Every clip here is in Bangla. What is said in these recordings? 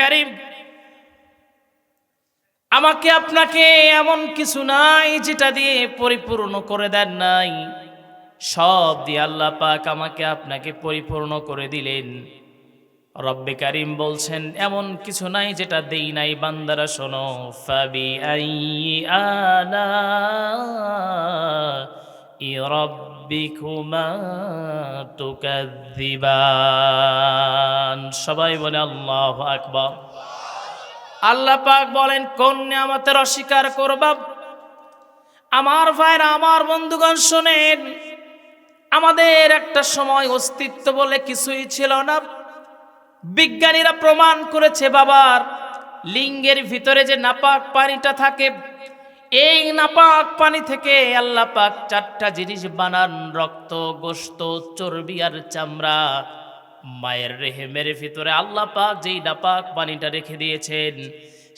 কারিম, আমাকে আপনাকে এমন কিছু নাই যেটা দিয়ে পরিপূর্ণ করে দেন নাই। সব দিয়ে আল্লাহ পাক আমাকে আপনাকে পরিপূর্ণ করে দিলেন। রব্বে কারিম বলছেন, এমন কিছু নাই যেটা দেই নাই বান্দারা, শোনো। ফাবি আই আলা রব্বিকুমা তুকাদ্দিবান সবাই বলে আল্লাহ আকবার। আল্লাহ পাক বলেন, কোন নিয়ামতের অস্বীকার করবা? আমার ভাইরা, আমার বন্ধুগণ শোনেন, আমাদের একটা সময় অস্তিত্ব বলে কিছুই ছিল না। বিজ্ঞানীরা প্রমাণ করেছে, বাবার লিঙ্গের ভিতরে যে নাপাক পানিটা থাকে এই নাপাক পানি থেকে আল্লাহ পাক চারটা জিনিস বানান, রক্ত গোস্ত চর্বি আর চামড়া। মায়ের রেহেমের ভিতরে আল্লাহ পাক যেই নাপাক পানিটা রেখে দিয়েছেন,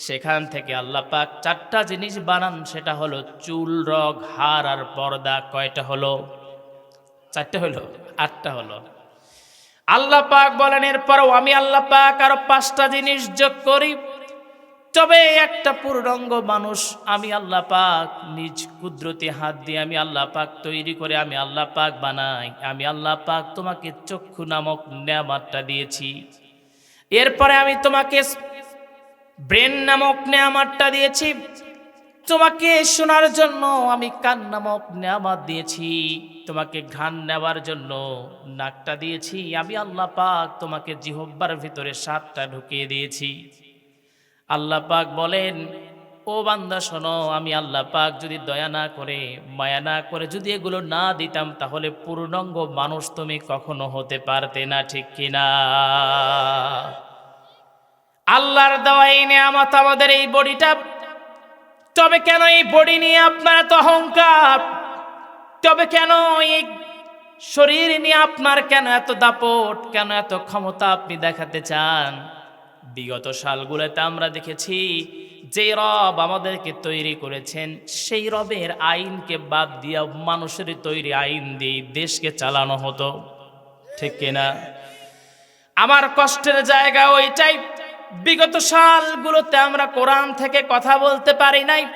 সেখান থেকে আল্লাহ পাক চারটা জিনিস বানান, সেটা হলো চুল, রগ, হাড় আর পর্দা। কয়টা হলো? চারটে হলো, আটটা হলো। আল্লাহ পাক বলেন, এরপরও আমি আল্লাহ পাক আরও পাঁচটা জিনিস যোগ করি। তবে একটা পূর্ণাঙ্গ মানুষ, আমি আল্লাহ পাক নিজ কুদরতি হাত দিয়ে আমি আল্লাহ পাক তৈরি করে আমি আল্লাহ পাক বানাই, আমি আল্লাহ পাক তোমাকে চক্ষু নামক নেয়ামাতটা দিয়েছি। এরপরে আমি তোমাকে ব্রেন নামক নেয়ামাতটা দিয়েছি। তোমাকে শোনার জন্য আমি কান নামক নেয়ামাত দিয়েছি। তোমাকে ঘ্রাণ নেওয়ার জন্য নাকটা দিয়েছি। আমি আল্লাহ পাক তোমাকে জিহব্বার ভিতরে সাতটা ঢুকিয়ে দিয়েছি। আল্লাহ পাক বলেন, ও বান্দা, শোনো, আমি আল্লাহ পাক যদি দয়া না করে, মায়া না করে যদি এগুলো না দিতাম, তাহলে পূর্ণাঙ্গ মানুষ তুমি কখনো হতে পারতে না, ঠিক কিনা আল্লাহর দেওয়া এই নেয়ামত আমাদের এই বডিটা। তবে কেন এই বডি নিয়ে আপনার এত অহংকার? তবে কেন এই শরীর নিয়ে আপনার কেন এত দাপট? কেন এত ক্ষমতা আপনি দেখাতে চান? বিগত সালগুলোতে আমরা দেখেছি, যে রব আমাদেরকে তৈরি করেছেন, সেই রবের আইনকে বাদ দিয়ে মানুষের তৈরি আইন দিয়ে দেশকে চালানো হতো। ঠিক কিনা? আমার কষ্টের জায়গা ওইটাই। বিগত সালগুলোতে আমরা কোরআন থেকে কথা বলতে পারি নাই।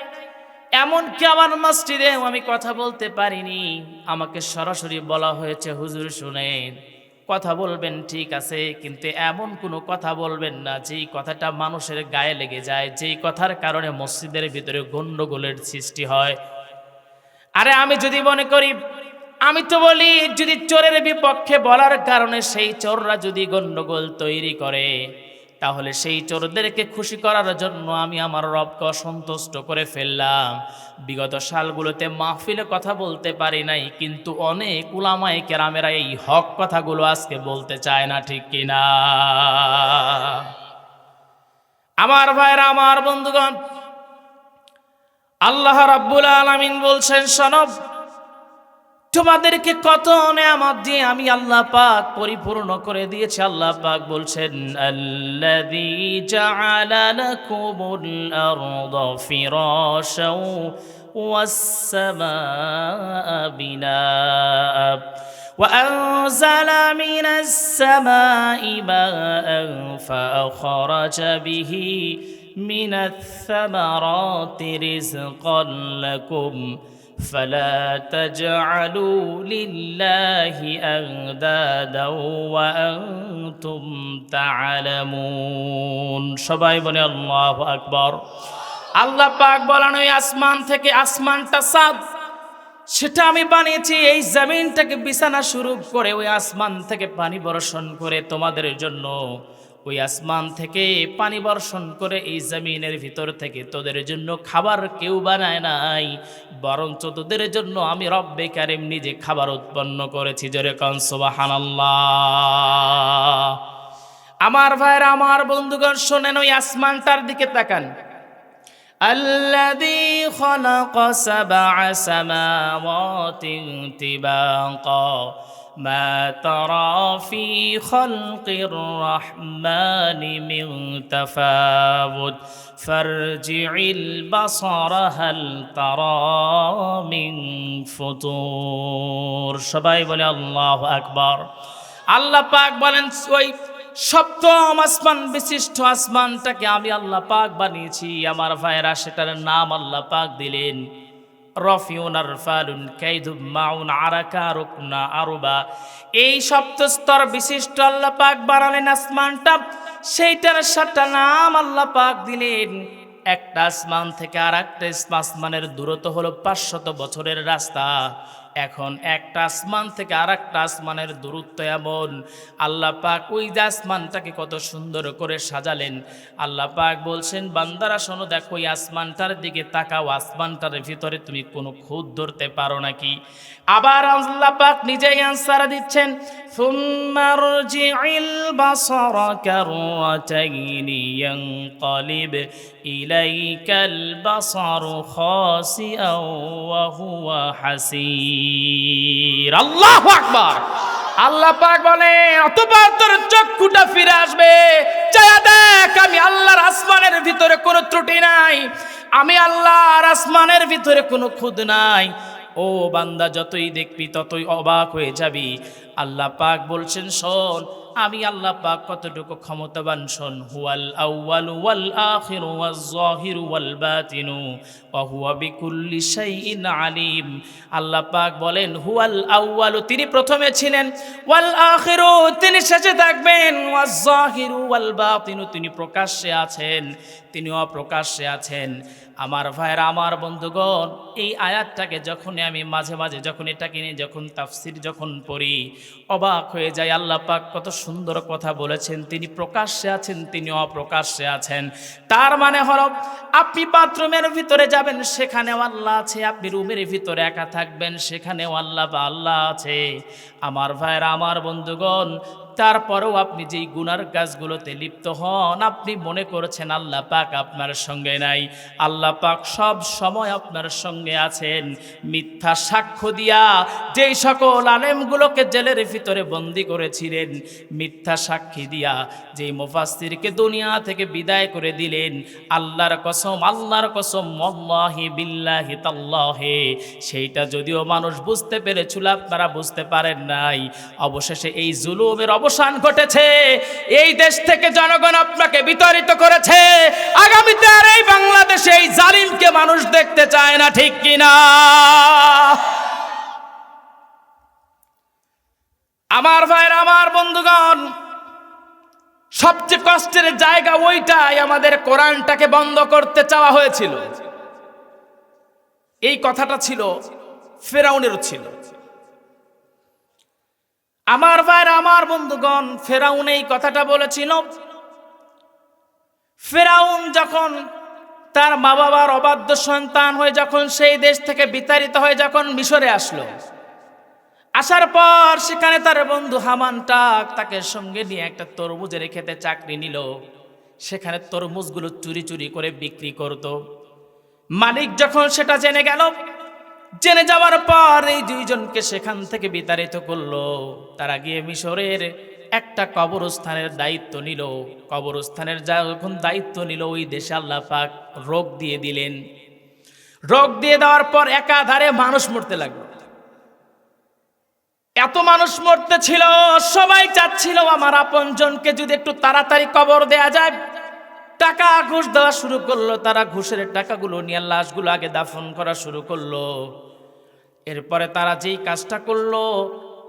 এমনকি আমার মসজিদেও আমি কথা বলতে পারিনি। আমাকে সরাসরি বলা হয়েছে, হুজুর শুনেন। কথা বলবেন, ঠিক আছে, কিন্তু এমন কোনো কথা বলবেন না, যেই কথাটা মানুষের গায়ে লেগে যায়, যেই কথার কারণে মসজিদের ভিতরে গণ্ডগোলের সৃষ্টি হয়। আরে আমি যদি মনে করি, আমি তো বলি, যদি চোরের বিপক্ষে বলার কারণে সেই চোররা যদি গণ্ডগোল তৈরি করে তাহলে সেই চোরদেরকে খুশি করার জন্য আমি আমার রবকে অসন্তুষ্ট করে ফেললাম। বিগত সালগুলোতে মাহফিলে কথা বলতে পারি নাই, কিন্তু অনেক উলামায়ে কেরামেরা এই হক কথাগুলো আজকে বলতে চায় না, ঠিক কিনা আমার ভাইরা, আমার বন্ধুগণ, আল্লাহ রাব্বুল আলামিন বলছেন, সনব তোমাদেরকে কত নেয়ামত দিয়ে আমি আল্লাহ পাক পরিপূর্ণ করে দিয়েছি আল্লাহ পাক বলছেন আল্লাযী জাআলা লাকুমুল আরদা ফিরাশাও ওয়াস সামাআ বিনাআ وأنزل من السماء ماء فأخرج به من الثمرات رزقا لكم فلا تجعلوا لله أندادا وأنتم تعلمون সবাই বলে আল্লাহ আকবর আল্লাহ পাক বলেন ওই আসমান থেকে আসমানটা সাদ সেটা আমি বানিয়েছি এই জমিনটাকে বিছানা শুরু করে ওই আসমান থেকে পানি বর্ষণ করে তোমাদের জন্য ওই আসমান থেকে পানি বর্ষণ করে এই জমিনের ভিতর থেকে তোদের জন্য খাবার কেউ বানায় নাই বরঞ্চ তোদের জন্য আমি রব্বে কারিম নিজে খাবার উৎপন্ন করেছি জোরে কনসবাহান আমার ভাইরা আমার বন্ধুগণ শোনেন ওই আসমানটার দিকে তাকান الذي خلق سبع سماوات طباقا ما ترى في خلق الرحمن من تفاوت فارجع البصر هل ترى من فطور সবাই বলে আল্লাহ আকবার আল্লাহ পাক বলেন ওই সপ্তম আসমান বিশিষ্ট আসমানটাকে আমি আল্লাহ পাক বানিয়েছি আমার ভাইয়েরা সেটার নাম আল্লাহ পাক দিলেন রফিউন আর ফালুন কাইদুম মাউন, আরাকা, রুকনা, আরুবা। এই সপ্তস্তর বিশিষ্ট আল্লাহ পাক বাড়ালেন আসমানটা। সেইটার সাতটা নাম আল্লাহ পাক দিলেন। একটা আসমান থেকে আর একটা আসমানের দূরত্ব হলো পাঁচশত বছরের রাস্তা। এখন একটা আসমান থেকে আর একটা আসমানের দূরত্ব এমন আল্লাহ পাক ওই যে আসমানটাকে কত সুন্দর করে সাজালেন আল্লাহ পাক বলছেন বান্দারা শোনো দেখো ওই আসমানটার দিকে তাকাও আসমানটার ভিতরে তুমি কোনো খুদ ধরতে পারো নাকি আবার আল্লাহ পাক নিজেই আনসার দিচ্ছেন ثم ارجع البصر كرتين ينقلب إليك البصر خاسئا وهو বাসির আল্লাহ আকবার। আল্লাহ পাক বলে অতপর তোর চক্ষুটা ফিরে আসবে। চায়া দেখ, আমি আল্লাহর আসমানের ভিতরে কোনো ত্রুটি নাই। আমি আল্লাহর আসমানের ভিতরে কোনো খুদ নাই। ও বান্দা, যতই দেখবি ততই অবাক হয়ে যাবি। আল্লাহ পাক বলছেন, শোন আমি আল্লাহ পাক কতটুকু ক্ষমতাবান শোন? হুয়াল আউয়াল ওয়াল আখির ওয়াজ জাহির ওয়াল বাতিনু ওয়া হুয়া বিকুল্লি শাইইন আলিম। আল্লাহ পাক বলেন, হুয়াল আউয়াল, তিনি প্রথমে ছিলেন। ওয়াল আখিরু, তিনি শেষে থাকবেন। ওয়াজ জাহির ওয়াল বাতিনু, তিনি প্রকাশ্যে আছেন। তিনি অপ্রকাশ্যে আছেন। আমার ভাইয়েরা, আমার বন্ধুগণ, এই আয়াতটাকে যখনই আমি মাঝে মাঝে যখন এটাকে নিয়ে যখন তাফসির যখন পড়ি, অবাক হয়ে যায় আল্লাহ পাক কত সুন্দর কথা বলেছেন। তিনি প্রকাশ্যে আছেন, তিনি অপ্রকাশ্যে আছেন। তার মানে হলো, আপনি বাথরুমের ভিতরে যাবেন, সেখানেও আল্লাহ আছে। আপনি রুমের ভিতরে একা থাকবেন, সেখানেও আল্লাহ বা আল্লাহ আছে। আমার ভাইয়েরা, আমার বন্ধুগণ তারপরেও আপনি যেই গুনার কাজগুলোতে লিপ্ত হন, আপনি মনে করেছেন আল্লাহ পাক আপনার সঙ্গে নাই। আল্লাহ পাক সব সময় আপনার সঙ্গে আছেন। মিথ্যা সাক্ষ্য দিয়া যেই সকল আলেমগুলোকে জেলের ভিতরে বন্দি করেছিলেন, মিথ্যা সাক্ষী দিয়া যেই মুফাসসিরকে দুনিয়া থেকে বিদায় করে দিলেন, আল্লাহর কসম আল্লাহর কসম মল্লাহি বিল্লাহি তাল্লাহে, সেইটা যদিও মানুষ বুঝতে পেরেছিল, আপনারা বুঝতে পারেন নাই। অবশেষে এই জুলুমের অবসান ঘটেছে। এই দেশ থেকে জনগণ আপনাকে বিতাড়িত করেছে। আগামীতে আর এই বাংলাদেশে এই জালিমকে মানুষ দেখতে চায় না, ঠিক কিনা আমার ভাইয়ের, আমার বন্ধুগণ, সবচেয়ে কষ্টের জায়গা ওইটাই আমাদের কোরআনটাকে বন্ধ করতে চাওয়া হয়েছিল। এই কথাটা ছিল, ফেরাউনেরও ছিল। আমার ভাইয়ের, আমার বন্ধুগণ, ফেরাউন এই কথাটা বলেছিল। ফেরাউন যখন তার মা বাবার অবাধ্য সন্তান হয়ে যখন সেই দেশ থেকে বিতাড়িত হয়ে যখন মিশরে আসলো, আসার পর সেখানে তার বন্ধু হামান টাক তাকে সঙ্গে নিয়ে একটা তরমুজের খেতে চাকরি নিল। সেখানে তরমুজগুলো চুরি চুরি করে বিক্রি করত। মালিক যখন সেটা জেনে গেল জেনে যাওয়ার পর এই দুইজনকে সেখান থেকে বিতাড়িত করল। তারা গিয়ে মিশরের একটা কবরস্থানের দায়িত্ব নিল। কবরস্থানের যা যখন দায়িত্ব নিল, ওই দেশে আল্লাহ পাক রোগ দিয়ে দিলেন। রোগ দিয়ে দেওয়ার পর একাধারে মানুষ মরতে লাগল। এত মানুষ মরতে ছিল, সবাই চাচ্ছিল আমার আপনজনকে যদি একটু তাড়াতাড়ি কবর দেয়া যায়। টাকা ঘুষ দেওয়া শুরু করল, তারা ঘুষের টাকাগুলো নিয়ে লাশগুলো আগে দাফন করা শুরু করল। এরপরে তারা যেই কাজটা করল,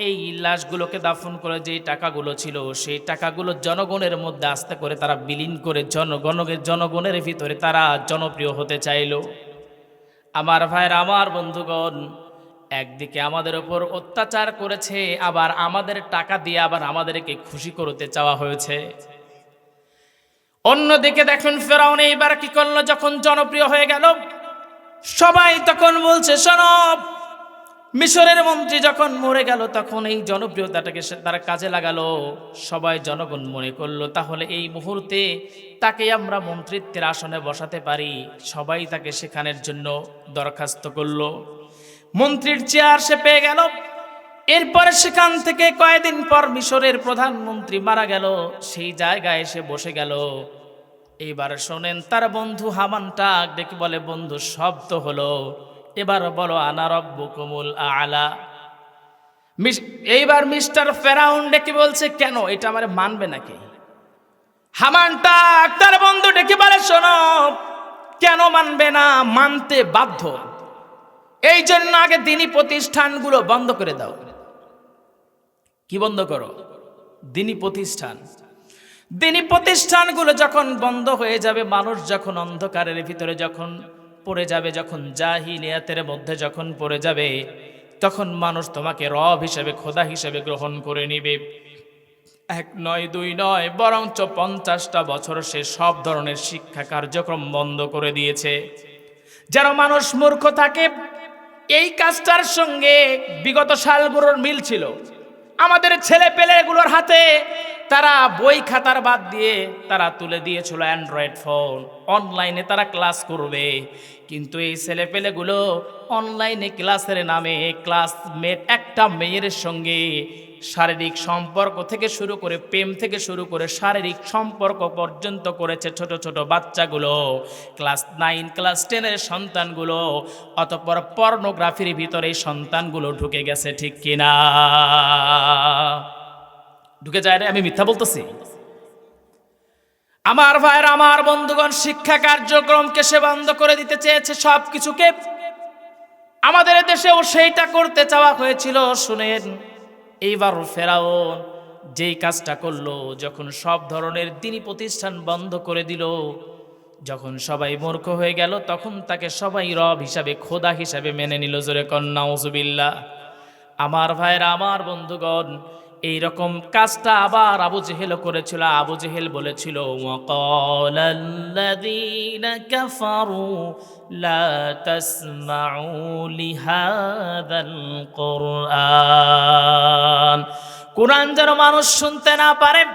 এই লাশগুলোকে দাফন করে যেই টাকাগুলো ছিল, সেই টাকাগুলো জনগণের মধ্যে আস্তে করে তারা বিলীন করে জনগণের জনগণের ভিতরে তারা জনপ্রিয় হতে চাইলো। আমার ভাইয়ের, আমার বন্ধুগণ, একদিকে আমাদের ওপর অত্যাচার করেছে, আবার আমাদের টাকা দিয়ে আবার আমাদেরকে খুশি করতে চাওয়া হয়েছে। অন্যদিকে দেখুন, ফেরাউন এইবার কি করল, যখন জনপ্রিয় হয়ে গেল, সবাই তখন বলছে সনব মিশরের মন্ত্রী যখন মরে গেল, তখন এই জনপ্রিয়তাটাকে তারা কাজে লাগালো। সবাই জনগণ মনে করল, তাহলে এই মুহূর্তে তাকে আমরা মন্ত্রিত্বের আসনে বসাতে পারি। সবাই তাকে সেখানের জন্য দরখাস্ত করল। মন্ত্রীর চেয়ার সে পেয়ে গেল। এরপরে সেখান থেকে কয়েকদিন পর মিশরের প্রধানমন্ত্রী মারা গেল। সেই জায়গায় এসে বসে গেল। এইবার শোনেন, তার বন্ধু হামানটা ডেকে বলে, বন্ধু শব্দ হলো। এবার বলো, আনা রব্বুকুমুল আলা এইবার মিস্টার ফেরাউন ডেকে বলছে, কেন? এটা আমার মানবে নাকি? হামানটা তার বন্ধু ডেকে বলে, শোনো, কেন মানবে না? মানতে বাধ্য। এই জন্য আগে দিনী প্রতিষ্ঠানগুলো বন্ধ করে দাও। কি বন্ধ করো? দিনী প্রতিষ্ঠান। দিনী প্রতিষ্ঠানগুলো যখন বন্ধ হয়ে যাবে, মানুষ যখন অন্ধকারের ভিতরে যখন পড়ে যাবে যখন জাহিলিয়াতের মধ্যে যখন পড়ে যাবে, তখন মানুষ তোমাকে রব হিসেবে, খোদা হিসেবে গ্রহণ করে নিবে। এক নয়, দুই নয়, বরঞ্চ পঞ্চাশটা বছর সে সব ধরনের শিক্ষা কার্যক্রম বন্ধ করে দিয়েছে। যেন মানুষ মূর্খ থাকে, এই কাজটার সঙ্গে বিগত সালগুলোর মিল ছিল। আমাদের ছেলে পেলেগুলোর হাতে তারা বই খাতার বাদ দিয়ে তারা তুলে দিয়েছিল অ্যান্ড্রয়েড ফোন। অনলাইনে তারা ক্লাস করবে। কিন্তু এই ছেলে পেলেগুলো অনলাইনে ক্লাসের নামে ক্লাসমেট, একটা মেয়ের সঙ্গে শারীরিক সম্পর্ক থেকে শুরু করে প্রেম থেকে শুরু করে শারীরিক সম্পর্ক পর্যন্ত করেছে ছোট ছোট বাচ্চাগুলো। ক্লাস নাইন, ক্লাস টেনের সন্তানগুলো, অতপর পর্নোগ্রাফির ভিতরে সন্তানগুলো ঢুকে গেছে, ঠিক কিনা? ঢুকে যায় রে, আমি মিথ্যা বলতেছি। আমার ভাইয়ের, আমার বন্ধুগণ, শিক্ষা কার্যক্রমকে সে বন্ধ করে দিতে চেয়েছে সব কিছুকে আমাদের দেশেও সেইটা করতে চাওয়া হয়েছিল, শুনেন। এইবার ফেরাউন যেই কাজটা করল, যখন সব ধরনের দিনী প্রতিষ্ঠান বন্ধ করে দিল, যখন সবাই মূর্খ হয়ে গেল, তখন তাকে সবাই রব হিসাবে, খোদা হিসাবে মেনে নিল। জোরে কন্যা ওজুবিল্লা আমার ভাইয়েরা, আমার বন্ধুগণ এই রকম কাজটা আবার আবু জেহেল করেছিল। আবু জেহেল বলেছিল কোরআন। যেন মানুষ শুনতে না পারে,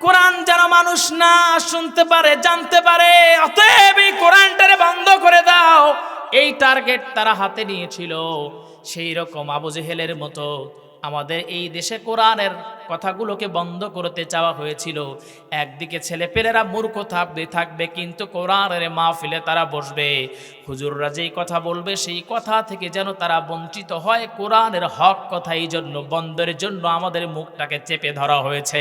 কোরআন যেন মানুষ না শুনতে পারে, জানতে পারে, অতএব এই কোরআনটারে বন্ধ করে দাও। এই টার্গেট তারা হাতে নিয়েছিল। সেই রকম আবু জেহেলের মতো আমাদের এই দেশে কোরআনের কথাগুলোকে বন্ধ করতে চাওয়া হয়েছিল। একদিকে ছেলেপেলেরা মূর্খ থাকবে থাকবে, কিন্তু কোরআনের মাহফিলে তারা বসবে। হুজুররা যেই কথা বলবে, সেই কথা থেকে যেন তারা বঞ্চিত হয়। কোরআনের হক কথা এই জন্য বন্ধের জন্য আমাদের মুখটাকে চেপে ধরা হয়েছে।